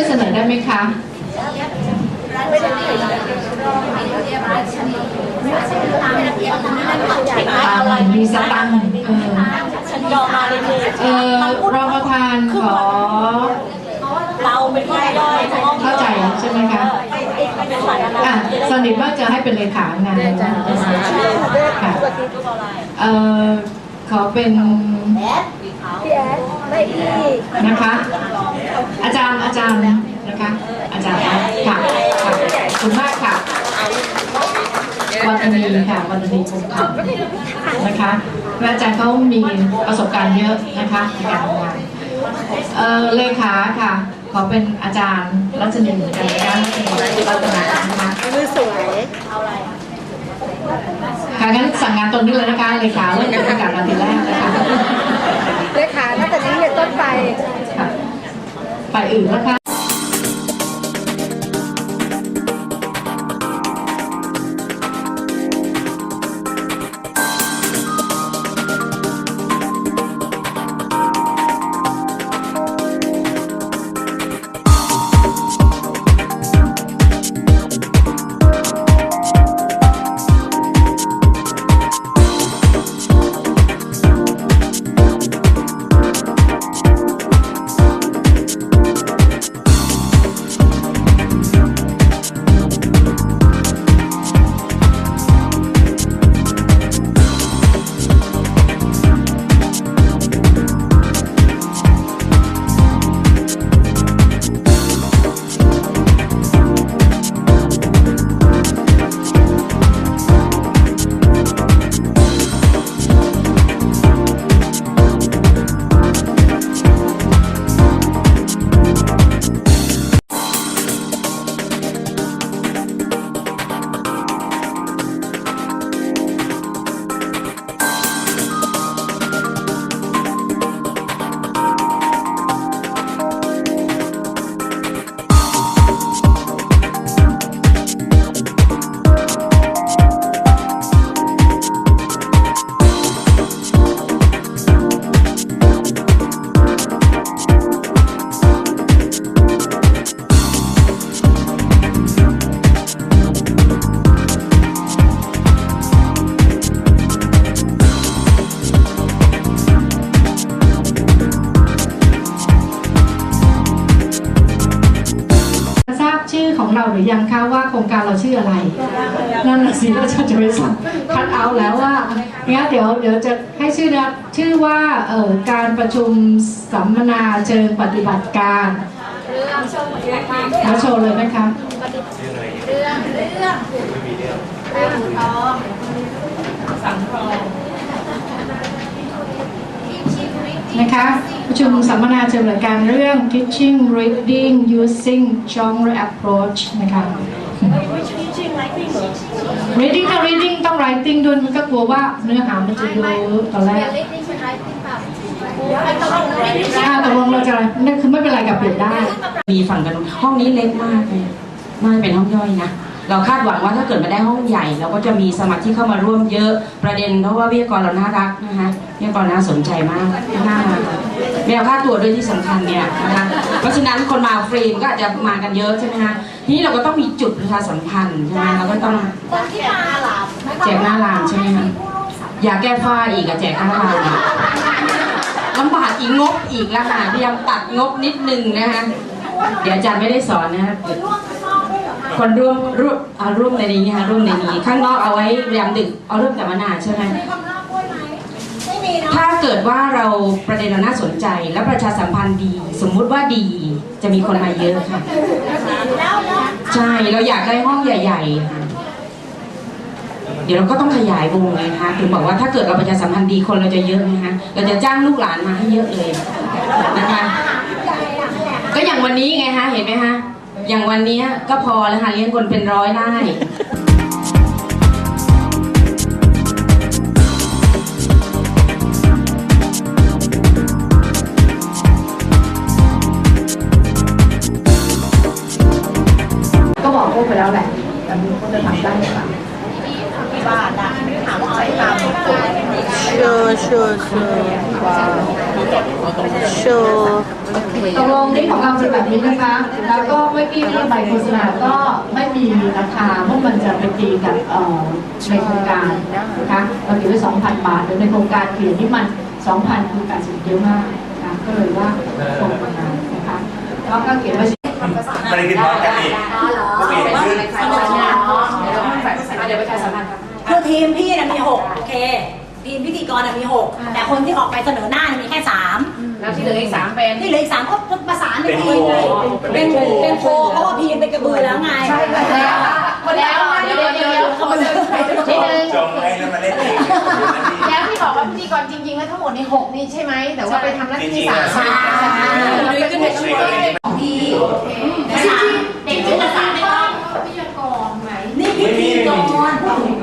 วยเสนอได้ไหมคะมีสตังค์เออฉันยอมมาเลยเออรองประธานขอเราเป็นผู้ย่อยเข้าใจใช่ไหมคะอะสนิทว่าจะให้เป็นเลขางานค่ะเออขอเป็นพี่แอดไม่อีกนะคะ อาจารย์อาจารย์นะคะ อาจารย์ค่ะค่ะขอบคุณมากค่ะวันนีค่ะวันนีคงคำนะคะและอาจารย์เขามีประสบการณ์เยอะนะคะในการทำงานเออเลขาค่ะ ขอเป็นอาจารย์รัชนีเหมือนกันนะคะรัชนีรัตนานะคะมือสวยค่ะงั้นสั่งงานตรงนี้เลยนะคะเลขาเริ่มจากประกาศนาทีแรกนะคะ เลขาตั้งแต่นี้เป็นต้นไป ค่ะ ฝ่ายอื่นนะคะ ของเราหรือยังคะว่าโครงการเราชื่ออะไร นั่นน่ะสิเราจะไปสั่งคัดเอาท์แล้วว่างั้นเดี๋ยวเดี๋ยวจะให้ชื่อนะชื่อว่าเอ่อการประชุมสัมมนาเชิงปฏิบัติการแล้วโชว์เลยไหมคะ นะคะประชุมสัมมนาเชิงปฏิบัติการเรื่อง teaching reading using genre approach นะคะ reading ถ้า reading ต้อง writing ด้วยมันก็กลัวว่าเนื้อหามันจะเยอะตอนแรกอ่าตกลงเราจะนั่นคือไม่เป็นไรกับเปลี่ยนได้ มีฝั่งกันห้องนี้เล็กมากเลยน่าเป็นห้องย่อยนะ เราคาดหวังว่าถ้าเกิดมาได้ห้องใหญ่ เราก็จะมีสมาชิกเข้ามาร่วมเยอะประเด็นเพราะว่าวิทยากรเราน่ารักนะคะวิทยากรน่าสนใจมากน่าไม่เอาค่าตัวด้วยที่สำคัญเนี่ยนะคะเพราะฉะนั้นคนมาฟรีมันก็อาจจะมากันเยอะใช่ไหมคะทีนี้เราก็ต้องมีจุดประชาสัมพันธ์ใช่ไหมเราก็ต้องคนที่มาหลับแจกหน้าร้านใช่ไหมคะอยากแก้ผ้าอีกอะแจกหน้าร้านอะลำบากอีกงบอีกแล้วค่ะพยายามตัดงบนิดนึงนะคะเดี๋ยวอาจารย์ไม่ได้สอนนะคะ คนร่วมร่วมอ่าร่วมในนี้ค่ะร่วมในนี้ ข้างนอกเอาไว้ยามดึกเอาเริ่มแต่มนาใช่ไหมไม่มีเนาะถ้าเกิดว่าเราประเด็นเราน่าสนใจ และประชาสัมพันธ์ดี สมมุติว่าดีจะมีคนมาเยอะค่ะ แล้วแล้วใช่เราอยากได้ห้องใหญ่ๆค่ะเดี๋ยวเราก็ต้องขยายวงเลยนะคะถึงบอกว่าถ้าเกิดเราประชาสัมพันธ์ดีคนเราจะเยอะนะคะเราจะจ้างลูกหลานมาให้เยอะเลยนะคะก็อย่างวันนี้ไงคะเห็นไหมคะ อย่างวันนี้ก็พอแล้วค่ะเลี้ยงคนเป็นร้อยได้ก็บอกพวกไปแล้วแหละแต่ไมึงก็จะทำได้หรือเปล่าที่บ้านนะถามว่าใช้ตามกฎเชอเชอเชอเชอตกลงนี่ของเราเป็นแบบ นี้นะคะ แล้วก็เมื่อกี้ที่ใบโฆษณาก็ไม่มีราคาเพราะมันจะไปตีกับเอ่อในโครงการนะคะเราเขียนไว้2,000 บาทแต่ในโครงการเขียนที่มัน 2,000คือการสินเยอะมากนะคะก็เลยว่าตรงประมาณนะคะแล้วก็เขียนไว้ไม่ได้ขึ้นพร้อมกันอีกผู้เปลี่ยนขึ้นเดี๋ยวประชาสัมพันธ์ครับคือทีมพี่น่ะมีหกโอเคทีมพิธีกรน่ะมีหกแต่คนที่ออกไปเสนอ ล้วที่เหลืออีกสามเป็น ที่เหลืออีกสามก็ประสานเป็นทีมไงเป็นเป็นโคเพราะว่าพีเป็นกระบือแล้วไงใช่แล้วแล้วเดี๋ยวเดี๋ยวเดี๋ยวเขาจะนิดนึงจงให้แล้วมาเล่นเองแล้วที่บอกว่าพิธีกรจริงๆแล้วทั้งหมดในหกนี่ใช่ไหมแต่ว่าไปทำหน้าที่สามจริงๆเราเป็นหกจริงๆของพี่จริงๆเด็กๆภาษาไม่ต้องพิธีกรไหมนี่พิธีกรพูดถึง